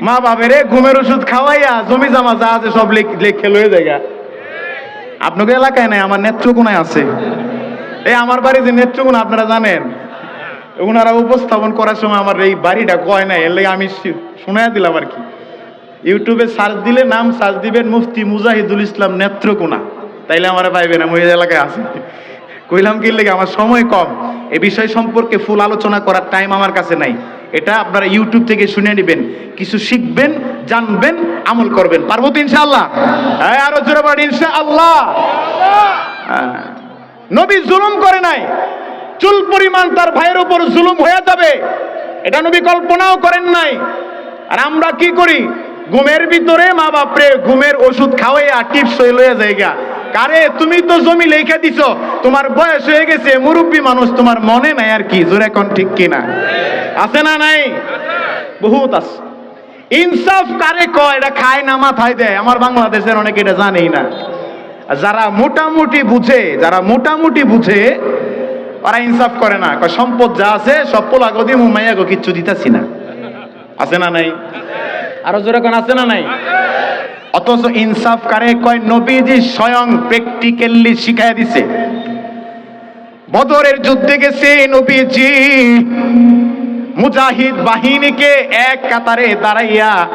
মা বাবেরে ঘুমের ওষুধ খাওয়াইয়া জমি জামা যা আছে সব লেখে লয়ে জায়গা আপনাকে এলাকায় নাই, আমার নেত্রকোনায় আছে। এই আমার বাড়ি যে নেত্রকোনা আপনারা জানেন? ওনারা উপস্থাপন করার সময় আমার এই বাড়িটা কয় নাই, এর আমি শোনায় দিলাম আর কি। ইউটিউবে সার্চ দিলে নাম সার্চ দিবেন মুফতি মুজাহিদুল ইসলাম নেত্রকোনা তাইলে আমার পাইবে না এই এলাকায় আছি। কইলাম কি লেগে আমার সময় কম। এ বিষয় সম্পর্কে ফুল আলোচনা করার টাইম আমার কাছে নাই। এটা আপনারা ইউটিউব থেকে শুনে নেবেন। কিছু শিখবেন, জানবেন, আমল করবেন। পারব তো ইনশাআল্লাহ? হ্যাঁ আরও জোরে বলেন, ইনশাআল্লাহ। হ্যাঁ। নবী জুলুম করে নাই। চুল পরিমাণ তার ভাইয়ের উপর জুলুম হয়ে যাবে। এটা নবী কল্পনাও করেন নাই। আর আমরা কি করি? ঘুমের ভিতরে মা বাপরে ঘুমের ওষুধ খাওয়াই আর টিপস লয়ে জায়গা কারে, তুমি তো জমি লেখা দিছ। তোমার বয়স হয়ে গেছে, মুরব্বী মানুষ, তোমার মনে নাই আর কি, জোরে কোন ঠিক কিনা? আছে না নাই? বহুত আছে। ইনসাফ কারে কয়? এটা খায় না মাথায় দেয়। আমার বাংলাদেশের অনেকে এটা জানেই না। যারা মোটামুটি বুঝে, যারা মোটামুটি বুঝে, ওরা ইনসাফ করে না। কয়, সম্পদ যা আছে, সব পোলা গদি মুমাইয়া গো কিচ্ছু দিতাছি না। আছে না নাই? আরও জোরে কোন আছে না নাই? অথচ ইনসাফ কারে কয়, নবীজি স্বয়ং প্র্যাকটিক্যালি শিখাই দিছে। বদরের যুদ্ধে গেছে নবীজি। মুজাহিদ বাহিনীকে এক কাতারে দাঁড়াইয়া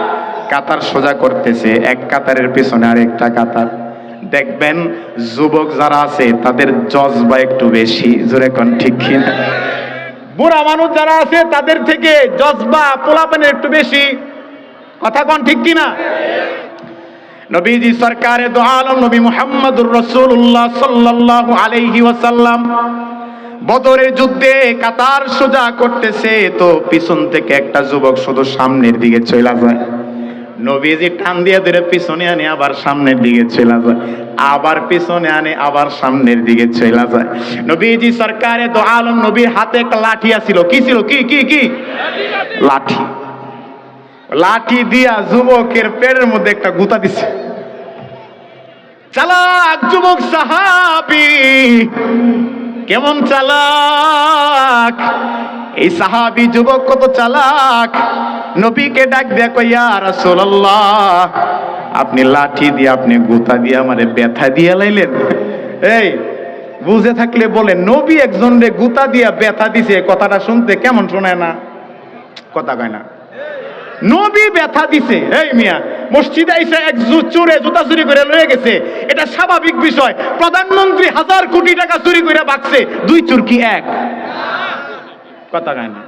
কাতার সোজা করতেছে। এক কাতারের পেছনে আরেকটা কাতার। দেখবেন যুবক যারা আছে, তাদের জজবা একটু বেশি। জোরে কোন ঠিক বুড়া মানুষ যারা আছে, তাদের থেকে জজবা পোলাপানের একটু বেশি। কথা কোন ঠিক কিনা? নবীজি সরকারে দো আলম নবী মুহাম্মদুর রাসূলুল্লাহ সাল্লাল্লাহু আলাইহি ওয়াসাল্লাম। বদরের যুদ্ধে কাতার সোজা করতেছে, তো পিছন থেকে একটা যুবক শুধু সামনের দিকে চলে যায়। নবীজি টান দিয়ে ধরে পিছনে আনে, আবার সামনের দিকে চলে যায়। আবার পিছনে আনে, আবার সামনের দিকে চলে যায়। নবীজি সরকারে দো আলম নবীর হাতে একটা লাঠি আছিল। কি ছিল? কি কি কি? লাঠি। লাঠি দিয়া যুবকের পেটের মধ্যে একটা গুতা দিছে। চালাক যুবক সাহাবি কেমন চালাক? এই সাহাবি যুবক কত চালাক? নবীকে ডাক দেয়া কইয়া রাসূলুল্লাহ। আপনি লাঠি দিয়ে, আপনি গুতা দিয়ে আমারে ব্যথা দিয়ে লাইলেন। এই, বুঝে থাকলে বলে নবী একজন রে গুতা দিয়া ব্যথা দিছে কথাটা শুনতে কেমন শোনায় না? কথা কয় না। নবী ব্যথা দিছে এই মিয়া মসজিদে এসে এক চোরে জুতা চুরি করে লয়ে গেছে এটা স্বাভাবিক বিষয় প্রধানমন্ত্রী হাজার কোটি টাকা চুরি করে বাঁচছে দুই চুরকি এক কথা কয় না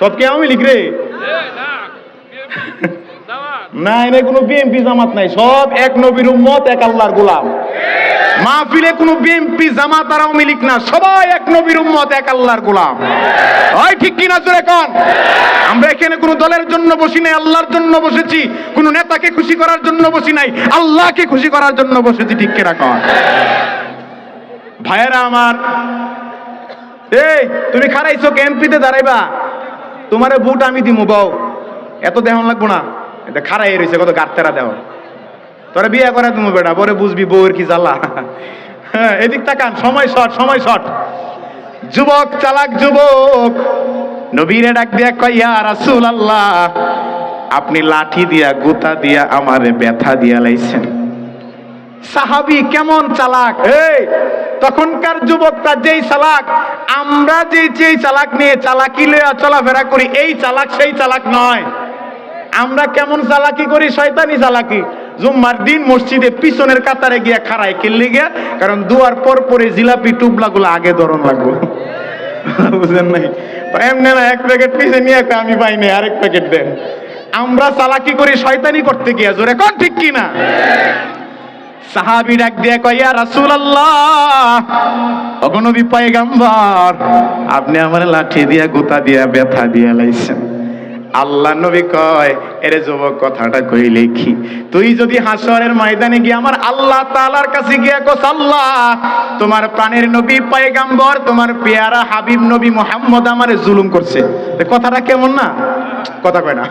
সব কে আমি লিখ রে না এনে কোনো বিএমপি জামাত নাই, সব এক নবীর উম্মত, এক আল্লাহর গোলাম। মাহফিলে কোনো বিএমপি জামাত আর আওয়ামী লীগ না, সবাই এক নবীর উম্মত, এক আল্লাহর গোলাম। হয় ঠিক কিনা জোরে কন? আমরা এখানে কোনো দলের জন্য বসি নাই, আল্লাহর জন্য বসেছি, কোনো নেতাকে খুশি করার জন্য বসি নাই, আল্লাহকে খুশি করার জন্য বসেছি, ঠিক কিনা কন? ভাইয়েরা আমার, এই, তুমি খারাইছো এমপিতে দাঁড়াইবা? তোমারে বুট আমি দিমু, বউ। এত দেহন লাগবো না। এটা খারাই রয়েছে কত গাত্তেরা দেহ তোরা বিয়ে করে তুমি বেটা, পরে বুঝবি বউয়ের কি জ্বালা। হ্যাঁ এদিক তাকান, সময় শট সময় শট। যুবক, চালাক যুবক, নবীরে ডাক দিয়া কইয়া রাসূল আল্লাহ আপনি লাঠি দিয়া, গুতা দিয়া আমারে ব্যথা দিয়া লাইছেন। সাহাবি কেমন চালাক? এই, তখনকার যুবকটা যেই চালাক, আমরা যে যেই চালাক নিয়ে চালাকি লইয়া চলাফেরা করি, এই চালাক সেই চালাক নয়। আমরা কেমন চালাকি করি? শয়তানি চালাকি। জুম্মার দিন মসজিদে পিছনের কাতারে গিয়া খাড়াই কিনলে গিয়া কারণ দুয়ার পর পরে জিলাপি টুবলা গুলো আগে ধরন লাগবো। বুঝলেন নাই? এমনি না এক প্যাকেট পিছে নিয়ে কয়, আমি পাই নাই আরেক প্যাকেট দেন। আমরা চালাকি করি শয়তানি করতে গিয়া জোরে কোন ঠিক কিনা সাহাবি ডাক দিয়ে কইয়া রাসূলুল্লাহ অগনবী পয়গাম্বর আপনি আমার লাঠি দিয়া গুতা দিয়া ব্যথা দিয়া লাইছেন। আল্লাহ নবী কয়, এরে যুবক, কথাটা কই লেখি তুই যদি হাসরের ময়দানে গিয়ে আমার আল্লাহ তালার কাছে গিয়ে কস, আল্লাহ, তোমার প্রাণের নবী পয়গাম্বর, তোমার পেয়ারা হাবিব নবী মোহাম্মদ আমার জুলুম করছে। কথাটা কেমন না? কথা কয় না।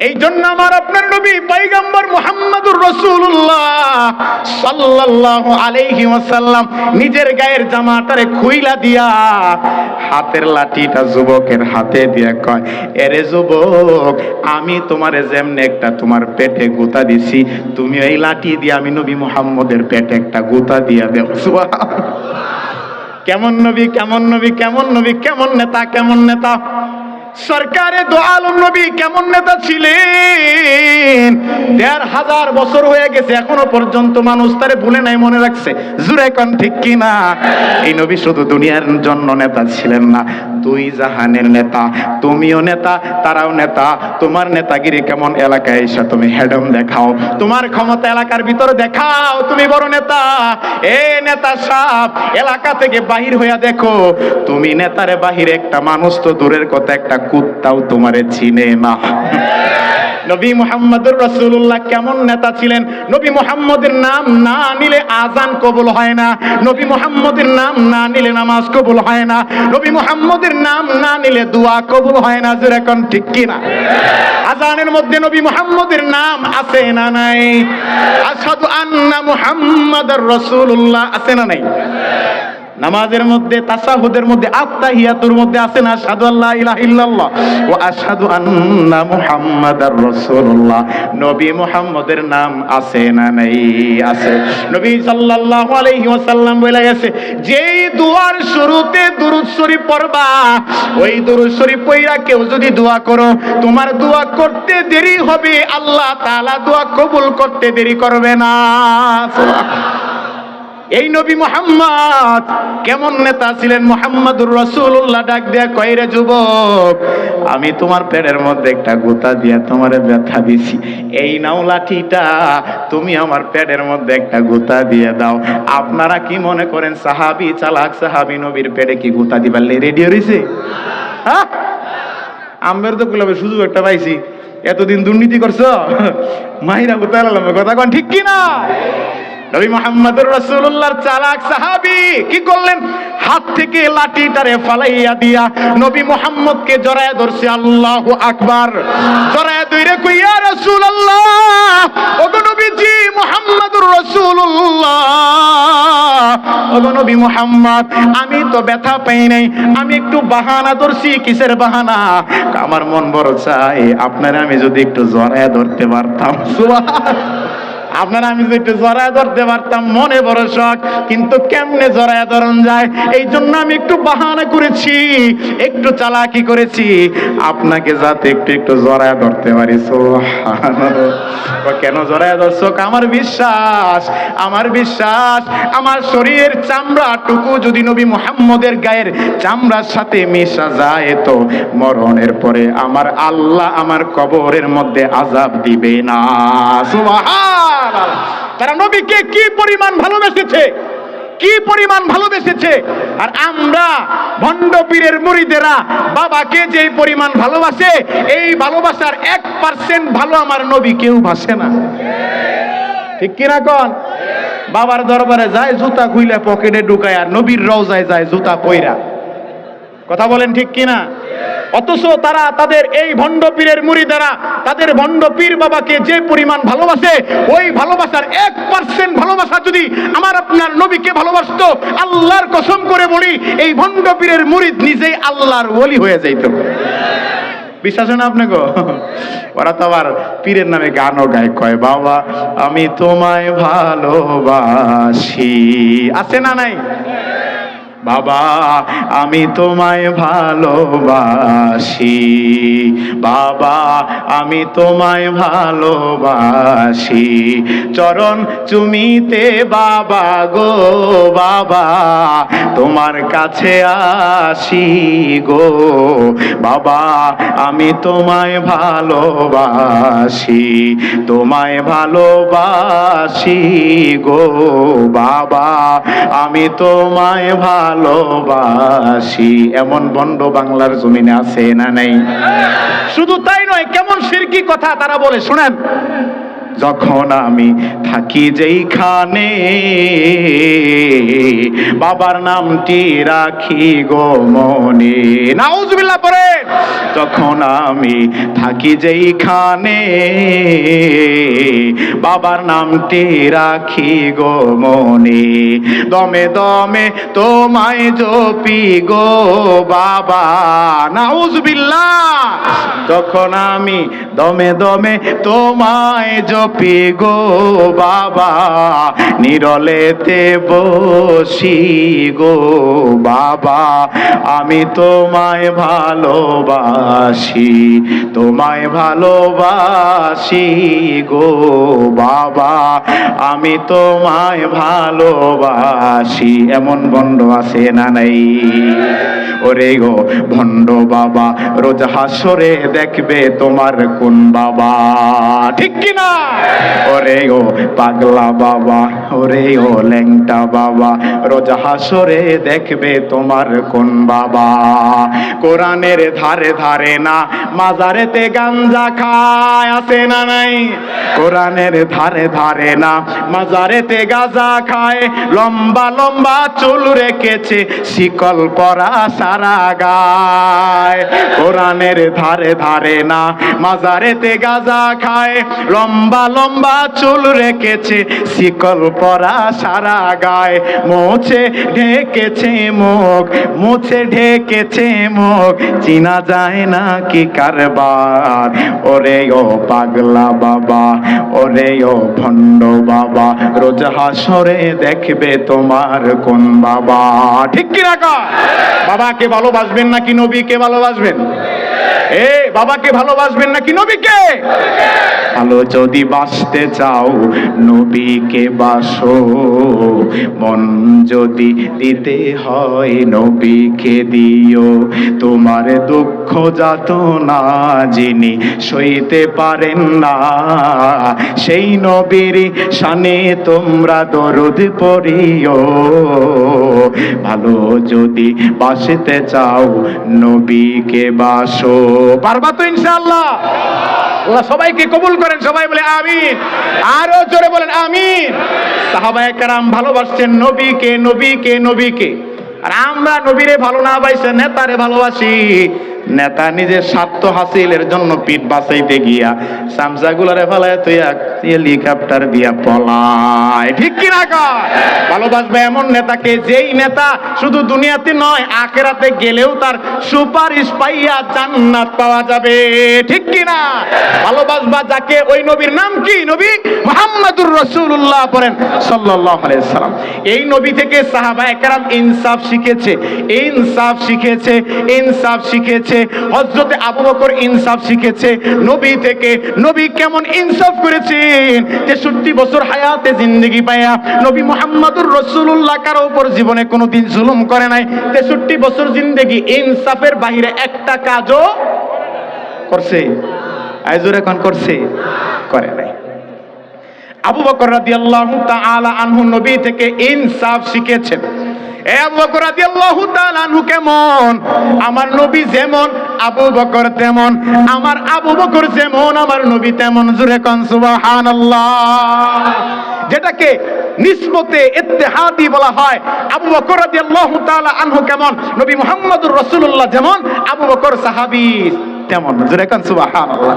এই জন্য আমার আপনার নবী পৈগম্বর মুহাম্মদুর রসুল্লাহ সাল্লাল্লাহু আলাইহি ওয়াসাল্লাম নিজের গায়ের জামাটারে খুইলা দিয়া হাতের লাঠিটা যুবকের হাতে দিয়া কয়, এরে যুবক, আমি তোমারে যেমনে একটা তোমার পেটে গুতা দিছি, তুমি এই লাঠি দিয়ে আমি নবী মোহাম্মদের পেটে একটা গুতা দিয়া দেও। কেমন নবী কেমন নবী কেমন নবী, কেমন নেতা কেমন নেতা? সরকারে দো আলম নবী কেমন নেতা ছিলেন? দেড় হাজার বছর হয়ে গেছে, এখনও পর্যন্ত মানুষ তারে ভুলে নাই মনে রাখছে। জুরে কন ঠিক কিনা? এই নবী শুধু দুনিয়ার জন্য নেতা ছিলেন না দুই জাহানের নেতা, তুমিও নেতা, তারাও নেতা। তোমার নেতাগিরি কেমন এলাকায় এসে তুমি হেডম দেখাও। তোমার ক্ষমতা এলাকার ভিতরে দেখাও, তুমি বড় নেতা। এ নেতা সাপ এলাকা থেকে বাহির হইয়া দেখো, তুমি নেতারে বাহিরে একটা মানুষ তো দূরের কথা, একটা কুত্তাও তোমারে চিনে না। নবী মুহাম্মদুর রাসূলুল্লাহ কেমন নেতা ছিলেন? নবী মুহাম্মদের নাম না নিলে আজান কবুল হয় না। নবী মুহাম্মদের নাম না নিলে নামাজ কবুল হয় না। নবী মুহাম্মদের নাম না নিলে দোয়া কবুল হয় না। যেরকম ঠিক কিনা আজানের মধ্যে নবী মুহাম্মদের নাম আছে না নাই? আশহাদু আন্না মুহাম্মাদার রাসূলুল্লাহ আছে না নাই? নামাজের মধ্যে, তাসাহুদের মধ্যে আত্তাহিয়াতুর মধ্যে আছে না? আশহাদু আল্লা ইলাহা ইল্লাল্লাহ ওয়া আশহাদু আন্না মুহাম্মাদার রাসূলুল্লাহ। নবী মুহাম্মদের নাম আছে না নাই? আছে। নবী সাল্লাল্লাহু আলাইহি ওয়াসাল্লাম বলে গেছে, যেই দুয়ার শুরুতে দুরূদ শরীফ পড়বা, ওই দুরূদ শরীফ পড়া কেউ যদি দোয়া করো, তোমার দোয়া করতে দেরি হবে, আল্লাহ তাআলা দোয়া কবুল করতে দেরি করবে না। সুবহানাল্লাহ। এই নবী মোহাম্মদ কেমন নেতা ছিলেন? মোহাম্মদুর রসুল্লাহ ডাক দেয়া কয়রে যুবক, আমি তোমার পেটের মধ্যে একটা গোতা দিয়া তোমারে ব্যথা দিছি। এই নাও লাঠিটা, তুমি আমার পেটের মধ্যে একটা গোতা দিয়ে দাও। আপনারা কি মনে করেন, সাহাবি চালাক সাহাবি নবীর পেটে কি গোতা দিবার রেডি হয়েছে হ্যাঁ? তো কুলাবে সুযোগ একটা পাইছি। এতদিন দুর্নীতি করছ? মাহিরা গোতা কথা কন, ঠিক কি না নবী মোহাম্মদুর রাসূলুল্লাহর চালাক সাহাবী কি করলেন? হাত থেকে লাঠিটারে ফালাইয়া দিয়া নবী মোহাম্মদকে জড়ায় ধরছে, আল্লাহু আকবার। জড়ায় ধরে কই, ইয়া রাসূলুল্লাহ, ওগো নবীজি মুহাম্মদুর রাসূলুল্লাহ। ওগো নবী মোহাম্মদ, আমি তো ব্যথা পাই নাই, আমি একটু বাহানা ধরছি, কিসের বাহানা? আমার মন বড় চাই, আপনারা আমি যদি একটু জড়ায় ধরতে পারতাম। সুবহান আপনারা আমি যদি একটু জড়ায় ধরতে পারতাম, মনে বড় শখ। কিন্তু কেমনে জড়ায় ধরন যায়? এই জন্য আমি একটু বাহানা করেছি, একটু চালাকি করেছি। আপনাকে যাতে একটু একটু জড়ায় ধরতে পারি কেন জড়ায় দর্শক আমার বিশ্বাস আমার বিশ্বাস। আমার শরীরের চামড়াটুকু যদি নবী মুহাম্মদের গায়ের চামড়ার সাথে মিশা যায় তো মরণের পরে আমার আল্লাহ আমার কবরের মধ্যে আজাব দিবে না। সুবহানাল্লাহ তারা নবীকে কি পরিমাণ ভালোবেসেছে? কি পরিমাণ ভালোবেসেছে? আর আমরা ভণ্ড পীরের মুড়িদেরা বাবাকে যে পরিমাণ ভালোবাসে, এই ভালোবাসার এক পার্সেন্ট ভালো আমার নবী কেউ ভাসে না। ঠিক কিনা কন? বাবার দরবারে যায়, জুতা খুইলে পকেটে ঢুকায় আর নবীর রওজায় যায়, জুতা পইরা। কথা বলেন ঠিক কিনা? অথচ তারা তাদের এই ভণ্ড পীরের মুড়ি দ্বারা তাদের ভণ্ড পীর বাবাকে যে পরিমাণ ভালোবাসে, ওই ভালোবাসার এক পার্সেন্ট ভালোবাসা যদি আমার আপনার নবীকে ভালোবাসতো, আল্লাহর কসম করে বলি, এই ভণ্ড পীরের মুড়িদ নিজেই আল্লাহর ওলি হয়ে যাইত। বিশ্বাস না আপনাকে ওরা তো আবার পীরের নামে গানও গায়, কয়, বাবা, আমি তোমায় ভালোবাসি। আছে না নাই? বাবা, আমি তোমায় ভালোবাসি। বাবা, আমি তোমায় ভালোবাসি। চরণ চুমিতে বাবা গো, বাবা, তোমার কাছে আসি গো। বাবা, আমি তোমায় ভালোবাসি তোমায় ভালোবাসি গো। বাবা, আমি তোমায় ভালোবাসি। এমন বন্ড বাংলার জমিনে আছে না নেই? শুধু তাই নয়, কেমন সিরকি কথা তারা বলে, শোনেন। যখন আমি থাকি যেইখানে, বাবার নামটি রাখি গো মনে। নাউজুবিল্লাহ পরে যখন আমি থাকি যেইখানে, বাবার নামটি রাখি গো মনে। দমে দমে তোমায় জপি গো বাবা। নাউজুবিল্লাহ। যখন আমি দমে দমে তোমায় গো বাবা, নিরলেতে বসি গো বাবা। আমি তোমায় ভালোবাসি তোমায় ভালোবাসি গো বাবা। আমি তোমায় ভালোবাসি। এমন বন্ড আছে না নাই? ওরে গো ভণ্ড বাবা, রোজ হাসরে দেখবে তোমার কোন বাবা। ঠিক কি না ওরে গো পাগলা বাবা ওরে ও ল্যাংটা বাবা, রোজ হাসরে দেখবে তোমার কোন বাবা। কোরআনের ধারে ধারে না, মাজারেতে গাঞ্জা খায়, আছে না নাই? কোরআনের ধারে ধারে না, মাজারেতে গাজা খায়, লম্বা লম্বা চুল রেখেছে, শিকল পরা সারা গায়। কোরআনের ধারে ধারে না, মাজারেতে গাজা খায়, লম্বা লম্বা চুল রেখেছে, শিকল পরা সারা গায়ে মোছে ঢেকেছে মুখ, মুছে ঢেকেছে মুখ। চিনা যায় না কি কারবার? ওরে ও পাগলা বাবা, ওরে ও ভণ্ড বাবা, রোজ হাসরে দেখবে তোমার কোন বাবা। ঠিক কি রাখা বাবাকে ভালোবাসবেন নাকি নবীকে ভালোবাসবেন? এ, বাবাকে ভালোবাসবেন নাকি নবীকে? ভালো যদি বাসতে চাও, নবীকে বাসো। মন যদি দিতে হয়, নবীকে দিও। তোমার দুঃখ যাত না যিনি সইতে পারেন না, সেই নবীর শানে তোমরা দরদ পড়িও। ভালো যদি বাসতে চাও, নবীকে বাসো। পারবা তো ইনশাআল্লাহ? আল্লাহ সবাইকে কবুল করেন, সবাই বলে আমিন। আরও জোরে বলেন, আমিন। সাহাবায়ে কেরাম ভালোবাসছেন নবীকে নবীকে নবীকে। আর আমরা নবীরে ভালো না পাইছে, নেতারে ভালোবাসি। নেতা নিজের স্বার্থ হাসিলের জন্য পিঠ বাঁচাইতে গিয়া সামসাগুলারে ফেলায় তুই হেলিকপ্টার দিয়া পলায়। ঠিক কি না কয়? ভালোবাসবে এমন নেতাকে, যেই নেতা শুধু দুনিয়াতে নয়, আখেরাতে গেলেও তার সুপারিশ পাইয়া জান্নাত পাওয়া যাবে। ঠিক কি না ভালোবাসবা যাকে, ওই নবীর নাম কি? নবী মুহাম্মাদুর রাসূলুল্লাহ পড়েন আলাইহি সাল্লাম এই নবী থেকে সাহাবা একরাম ইনসাফ শিখেছে ইনসাফ শিখেছে ইনসাফ শিখেছে। হযরতে আবু বকর ইনসাফ শিখেছে। নবী থেকে নবী কেমন ইনসাফ করেছেন? তেষট্টি বছর হায়াতে জিন্দগি পায়া নবী মুহাম্মাদুর রাসূলুল্লাহ কারও উপর জীবনে কোনোদিন জুলুম করে নাই। তেষট্টি বছর জিন্দগি ইনসাফের বাইরে একটা কাজও করছে? আইজুর এখন করছে? করে নাই। আবু বকর রাদিয়াল্লাহু তাআলা আনহু নবী থেকে ইনসাফ শিখেছেন। এ বকর রাদিয়াল্লাহু তাআলা আনহু কেমন? আমার নবী যেমন, আবু বকর তেমন, আমার আবু বকর যেমন, আমার নবী তেমন। জুরে কোন, সুবহানাল্লাহ। যেটাকে নিসবতে ইত্তেহাদি বলা হয়, আবু বকর রাদিয়াল্লাহু তাআলা আনহু কেমন? নবী মুহাম্মদুর রাসূলুল্লাহ যেমন, আবু বকর সাহাবী তেমন। জুরে কোন, সুবহানাল্লাহ।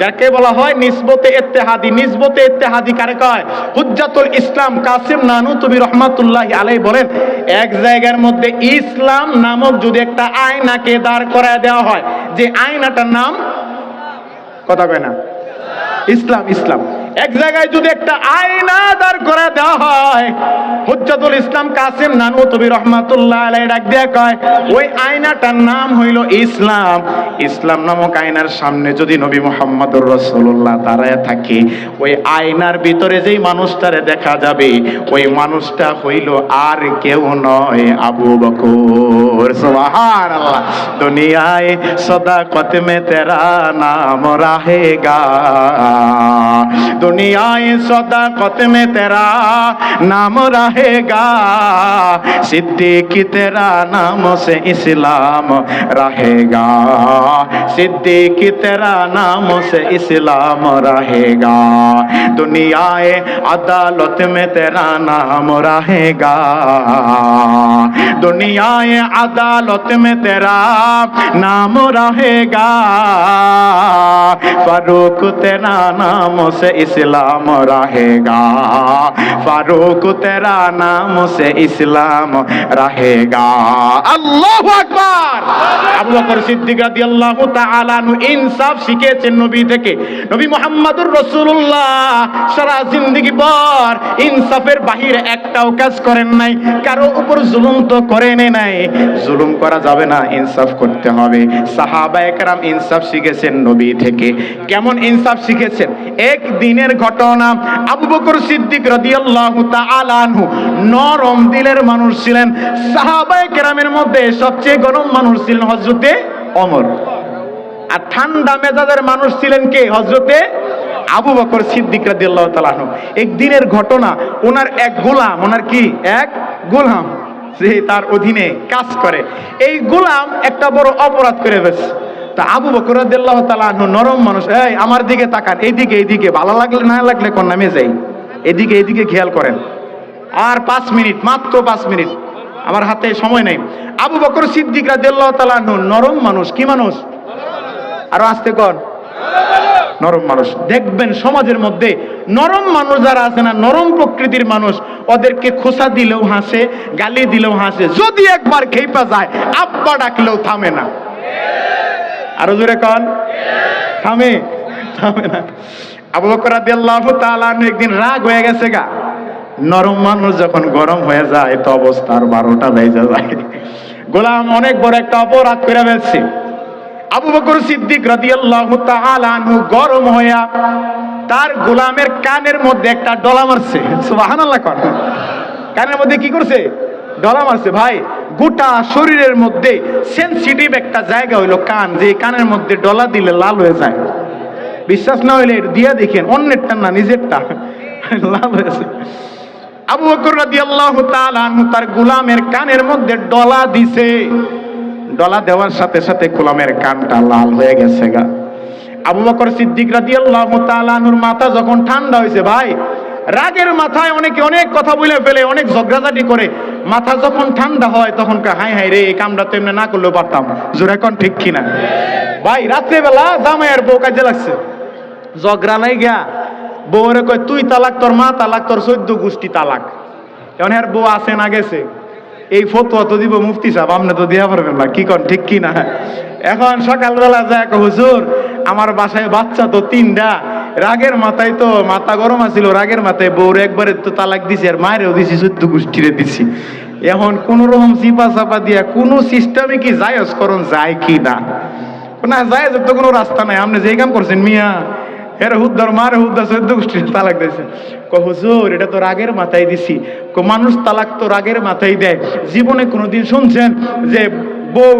যাকে বলা হয় নিসবতে ইত্তেহাদি। নিসবতে ইত্তেহাদি কারে কয়? হুজ্জাতুল ইসলাম কাসিম নানু তুমি রহমাতুল্লাহ আলাই বলেন, এক জায়গার মধ্যে ইসলাম নামক যদি একটা আয়নাকে দাঁড় করায় দেওয়া হয়, যে আয়নাটার নাম কথা কয় না? ইসলাম ইসলাম। এক জায়গায় যদি একটা আয়না দাঁড় করে দেওয়া হয়, হুজ্জাতুল ইসলাম কাসিম নানু তবি রহমাতুল্লাহ আলাই ডাক দিয়া কয়, ওই আয়নাটার নাম হইল ইসলাম। ইসলাম নামক আয়নার সামনে যদি নবী মোহাম্মদুর রসুল্লাহ দাঁড়ায় থাকে, ওই আয়নার ভিতরে যেই মানুষটারে দেখা যাবে, ওই মানুষটা হইল আর কেউ নয়, আবু বকর। সুবহান দুনিয়ায় সদা কত মে তেরা নাম রাহেগা। दुनियाए सदाकत में तेरा नाम रहेगा। सिद्दीक तेरा नाम से इस्लाम रहेगा। सिद्दीक तेरा नाम से इस्लाम रहेगा। दुनियाए अदालत में तेरा नाम रहेगा। दुनियाए अदालत में तेरा नाम रहेगा। फारूक तेरा नाम से इस्लाम रहेगा फारूक तेरा नाम से इस्लाम रहेगा আল্লাহু আকবার আবু বকর সিদ্দিক রাদিয়াল্লাহু তাআলা আনহু ইনসাফ শিখেছেন নবী থেকে নবী মুহাম্মদুর রাসূলুল্লাহ সারা জিন্দেগি পর ইনসাফের বাহিরে একটাও কাজ করেন নাই কারো উপর জুলুম তো করেন নাই জুলুম করা যাবে না ইনসাফ করতে হবে সাহাবা একরাম ইনসাফ শিখেছেন নবী থেকে কেমন ইনসাফ শিখেছেন এক দিনের ঘটনা। আবু বকর সিদ্দিক রাদিয়াল্লাহু তাআলা নরম দিলের মানুষ ছিলেন। সাহাবায়ে কেরামের মধ্যে সবচেয়ে গরম মানুষ ছিলেন হযরতে ওমর। আর ঠান্ডা মেজাজের মানুষ ছিলেন কে? হযরতে আবু বকর সিদ্দিক রাদিয়াল্লাহু তাআলা আনহু। একদিনের ঘটনা, ওনার এক গোলাম, ওনার কি? এক গোলাম, যে তার অধীনে কাজ করে। এই গোলাম একটা বড় অপরাধ করে ফেলছে। তা আবু বকর আনহু নরম মানুষ। এই, আমার দিকে তাকান, এইদিকে এইদিকে। ভালো লাগলে, না লাগলে কোন নামে যাই। এদিকে এদিকে খেয়াল করেন। আর পাঁচ মিনিট, মাত্র পাঁচ মিনিট। আমার হাতে সময় নেই। আবু বকর সিদ্দিক রাদিয়াল্লাহু তাআলা নরম মানুষ। কি মানুষ? আরও আসতে কর নরম মানুষ। দেখবেন সমাজের মধ্যে নরম মানুষ যারা আছে না, নরম প্রকৃতির মানুষ, ওদেরকে খোসা দিলেও হাসে, গালি দিলেও হাসে। যদি একবার খেপা যায়, আব্বা ডাকলেও থামে না। আরও জোরে কন। থামে। থামে না। আবু বকর রাদিয়াল্লাহু তাআলা একদিন রাগ হয়ে গেছে গা। নরম মানুষ যখন গরম হয়ে যায়, তো অবস্থার বারোটা বেজে যায়। গোলাম অনেক বড় একটা অপরাধ করে ফেলছে। আবু বকর সিদ্দিক রাদিয়াল্লাহু তাআলা গরম হইয়া তার গোলামের কানের মধ্যে একটা ডলা মারছে। সুবহানাল্লাহ কর কানের মধ্যে কি করছে? ডলা মারছে। ভাই গোটা শরীরের মধ্যে সেনসিটিভ একটা জায়গা হইল কান, যে কানের মধ্যে ডলা দিলে লাল হয়ে যায়। বিশ্বাস না হইলে দিয়া দেখেন, অন্যেরটা না, নিজেরটা লাল হয়েছে আবু বকর রাদিয়াল্লাহু তাআলা আনহু তার গোলামের কানের মধ্যে ডলা দিছে। ডলা দেওয়ার সাথে সাথে গোলামের কানটা লাল হয়ে গেছে গা। আবু বকর সিদ্দিক রাদিয়াল্লাহু তাআলা আনহুর মাথা যখন ঠান্ডা হয়েছে ভাই রাগের মাথায় অনেকে অনেক কথা বলে ফেলে, অনেক ঝগড়াঝাটি করে। মাথা যখন ঠান্ডা হয় তখন হাই হাই রে কামটা তো এমনি না করলেও পারতাম। জোর এখন ঠিক কিনা? ভাই, রাত্রেবেলা জামাইয়ের বউ কাজে লাগছে। ঝগড়া নাই গিয়া বউরে কয়, তুই তালাক তোর মা, তালাক তোর চোদ্দ গোষ্ঠী তালাক। এখন আর বউ আসে না গেছে। এই ফতোয়া তো দিব মুফতি সাহেব আপনি তো দেওয়া পারবেন না, কি কন, ঠিক কি না? এখন সকালবেলা যায় হুজুর, আমার বাসায় বাচ্চা তো তিনটা, রাগের মাথায় তো মাথা গরম আছিল, রাগের মাথায় বউর একবারে তো তালাক দিছি আর মায়েরও দিছি শুদ্ধ গোষ্ঠীরে দিছি। এখন কোন রকম চিপা চাপা দিয়া কোনো সিস্টেমে কি জায়জ করণ যায় কি না? না জায়েজ তো কোনো রাস্তা নাই আপনি যেই কাম করছেন মিয়া এর হুদ্দার, মারে হুদ্দার, চোদ্দ গোষ্ঠীর তালাক দিয়েছে। ক, হুজুর, এটা তো রাগের মাথায় দিছি। ক, মানুষ তালাক তো রাগের মাথায় দেয়। জীবনে কোনোদিন শুনছেন যে বউ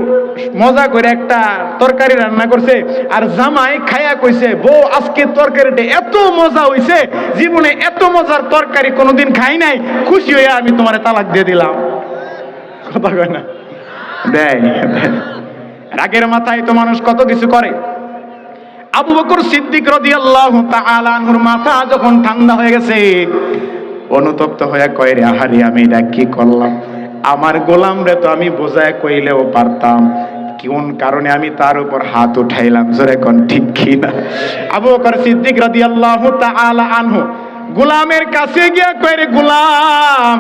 মজা করে একটা তরকারি রান্না করছে, আর জামাই খায়া কইছে, বউ, আজকে তরকারিটা এত মজা হইছে, জীবনে এত মজার তরকারি কোনোদিন খাই নাই, খুশি হয়ে আমি তোমার তালাক দিয়ে দিলাম। কথা কয় না? দেয়। রাগের মাথায় তো মানুষ কত কিছু করে। আবু বকর সিদ্দিক রাদিয়াল্লাহু তাআলা আনহুর মাথা যখন ঠান্ডা হয়ে গেছে, অনুতপ্ত হয়ে কয় রে, আহারি, আমি এটা কি করলাম? আমার গোলাম রে তো আমি বোঝায় কইলেও পারতাম। কোন কারণে আমি তার উপর হাত উঠাইলাম? জোরে কোন, ঠিক কি না আবু বকর সিদ্দিক রাদিয়াল্লাহু তাআলা আনহু গোলামের কাছে গিয়া কয় রে গোলাম?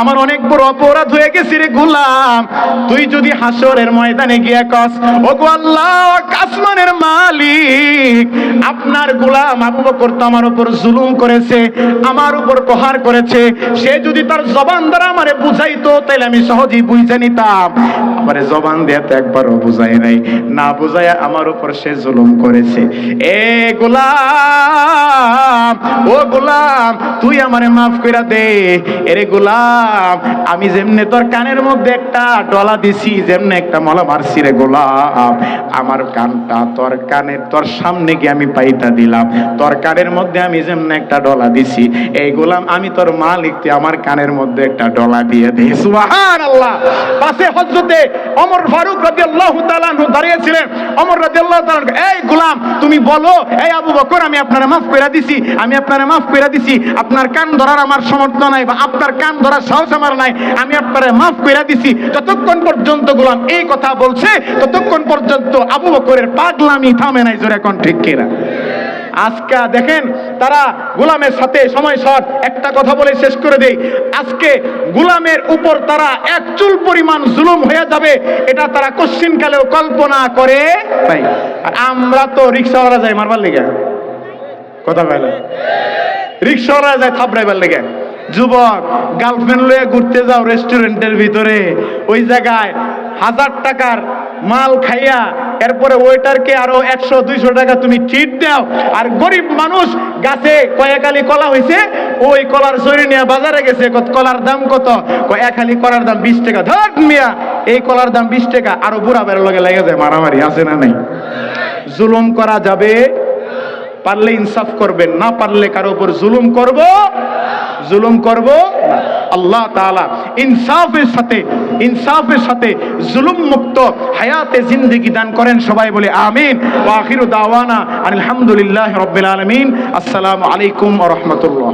আমার অনেক বড় অপরাধ হয়ে গেছে রে গোলাম। তুই যদি হাসরের ময়দানে গিয়া কস ও গো আল্লাহ, আসমানের মালিক, আপনার গোলাম আবু বকর তো আমার উপর জুলুম করেছে, আমার উপর প্রহার করেছে। সে যদি তার জবান দ্বারা আমারে বুঝাইতো তাহলে আমি সহজেই বুঝে নিতাম। আমারে জবান দিয়ে তো একবারও বুঝাই নাই। না বুঝায় আমার উপর সে জুলুম করেছে। এ গোলাম, ও গোলাম, তুই আমারে মাফ কইরা দে। এরে গোলাম, আমি যেমনে তোর কানের মধ্যে একটা ডলা দিছি, যেমনে একটা মলা মারছি রে গোলাম। আমার কানটা তোর কানের তোর সামনে গিয়ে আমি পাইতা দিলাম। তোর কানের মধ্যে আমি যেমনে একটা ডলা দিছি। এই গোলাম, আমি তোর মালিক, তুই আমার কানের মধ্যে একটা ডলা দিয়ে দে। সুবহান আল্লাহ পাশে হজরতে অমর ফারুক তাআলা আনহু দাঁড়িয়েছিলেন। অমর তাআলা আনহু, এই গোলাম তুমি বলো এই আবু বকর আমি আপনারে মাফ কইরা দিছি আমি আপনারে মাফ কইরা দিছি আপনার কান ধরার আমার সমর্থ নাই বা আপনার কান ধরার সাহস আমার নাই আমি আপনারে মাফ কইরা দিছি। যতক্ষণ পর্যন্ত গোলাম এই কথা বলছে ততক্ষণ পর্যন্ত আবু বকরের পাগলামি থামে নাই জোরে ঠিক কিনা? আজকে দেখেন তারা গোলামের সাথে সময় শর্ট একটা কথা বলে শেষ করে দেই। আজকে গোলামের উপর তারা এক চুল পরিমাণ জুলুম হয়ে যাবে, এটা তারা কোশ্চিন কালেও কল্পনা করে তাই আর আমরা তো রিক্সাওয়ালা যাই মারবার লেগে। কথা বলে রিক্সাওয়ালা যায় থাপড়াইবার লেগে। যুবক গার্লফ্রেন্ড লয়ে ঘুরতে যাও রেস্টুরেন্টের ভিতরে। ওই জায়গায় হাজার টাকার মাল খাইয়া এরপরে ওয়েটারকে আরও একশো, দুইশো টাকা তুমি চিট দাও। আর গরিব মানুষ গাছে কয়েকালি কলা হয়েছে ওই কলার শরীর নিয়ে বাজারে গেছে কলার দাম কত? কয়েকালি কলার দাম বিশ টাকা। ধর মিয়া, এই কলার দাম বিশ টাকা, আরও বুড়া বেড়ার লগে লেগে যায়, মারামারি আছে না নাই? জুলুম করা যাবে পারলে ইনসাফ করবেন না পারলে কারও উপর জুলুম করব? জুলুম করব আল্লাহ তাআলা ইনসাফের সাথে ইনসাফের সাথে জুলুম মুক্ত হায়াতে জিন্দেগি দান করেন, সবাই বলে আমিন। ওয়া আখিরু দাওয়ানা আলহামদুলিল্লাহি রাব্বিল আলামিন। আসসালামু আলাইকুম রাহমাতুল্লাহ।